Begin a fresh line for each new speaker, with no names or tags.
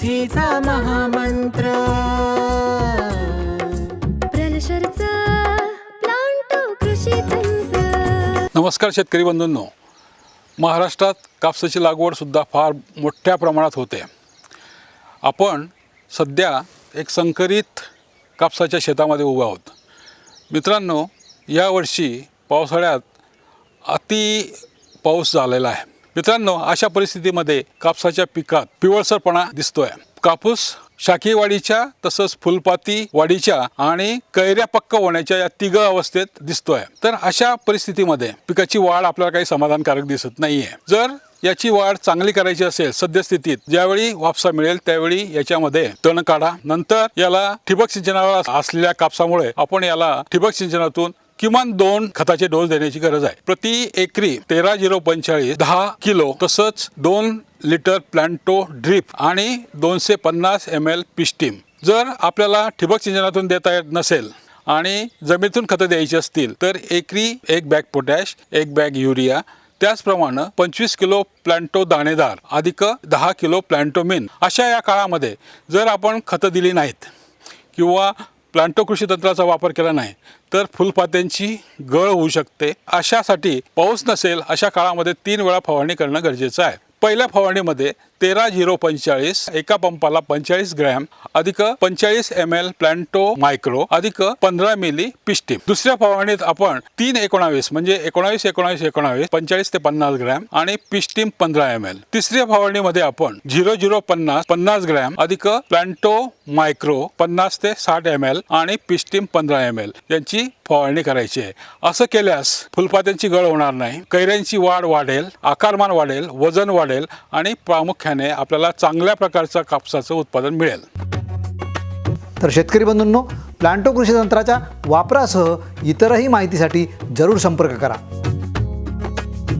समृद्धीचा महामंत्र.
प्रलशरचा प्लांटो कृषी तंत्र.
नमस्कार शेतकरी बंधूंनो. महाराष्ट्रात कापसाची लागवडसुद्धा फार मोठ्या प्रमाणात होते. आपण सध्या एक संकरित कापसाच्या शेतामध्ये उभा आहोत. मित्रांनो यावर्षी पावसाळ्यात अति पाऊस झालेला आहे. मित्रांनो अशा परिस्थितीमध्ये कापसाच्या पिकात पिवळसरपणा दिसतोय. कापूस शाखेवाढीच्या तसंच फुलपाती वाढीच्या आणि कैऱ्या पक्क होण्याच्या या तिघ अवस्थेत दिसतोय. तर अशा परिस्थितीमध्ये पिकाची वाढ आपल्याला काही समाधानकारक दिसत नाहीये. जर याची वाढ चांगली करायची असेल सद्यस्थितीत ज्यावेळी वापसा मिळेल त्यावेळी याच्यामध्ये तण काढा. नंतर याला ठिबक सिंचनावर असलेल्या कापसामुळे आपण याला ठिबक सिंचनातून किमान दोन खताचे डोस देण्याची गरज आहे. प्रति एकरी तेरा झिरो पंचेचाळीस दहा किलो तसंच दोन लिटर प्लांटो ड्रीप आणि दोनशे पन्नास एम एल पिस्टीम जर आपल्याला ठिबक सिंचनातून देता येत नसेल आणि जमिनीतून खतं द्यायची असतील तर एकरी एक बॅग पोटॅश एक बॅग युरिया त्याचप्रमाणे पंचवीस किलो प्लांटो दाणेदार अधिक दहा किलो प्लांटोमिन अशा या काळामध्ये जर आपण खतं दिली नाहीत किंवा प्लांटो कृषी तंत्राचा वापर केला नाही तर फुलपात्यांची गळ होऊ शकते. अशासाठी पाऊस नसेल अशा काळामध्ये तीन वेळा फवारणी करणं गरजेचं आहे. पहिल्या फवारणीमध्ये तेरा झिरो पंचेचाळीस एका पंपाला पंचेचाळीस ग्रॅम अधिक पंचेचाळीस एम एल प्लॅन्टो मायक्रो अधिक पंधरा मिली पिस्टिम. दुसऱ्या फवारणीत आपण तीन एकोणावीस म्हणजे एकोणावीस एकोणावीस एकोणावीस पंचेचाळीस ते पन्नास ग्रॅम आणि पिस्टिम पंधरा एम एल तिसऱ्या फवारणीमध्ये आपण झिरो झिरो पन्नास पन्नास ग्रॅम अधिक प्लॅन्टो मायक्रो पन्नास ते साठ एम एल आणि पिस्टिम पंधरा एम एल यांची फवारणी करायची आहे. असं केल्यास फुलपात्यांची गळ होणार नाही कैऱ्यांची वाढ वाढेल आकारमान वाढेल वजन वाढेल आणि प्रामुख्याने प्रामुख्याने आपल्याला चांगल्या प्रकारचं कापसाचं उत्पादन मिळेल.
तर शेतकरी बंधूंनो प्लांटो कृषी तंत्राच्या वापरासह इतरही माहितीसाठी जरूर संपर्क करा.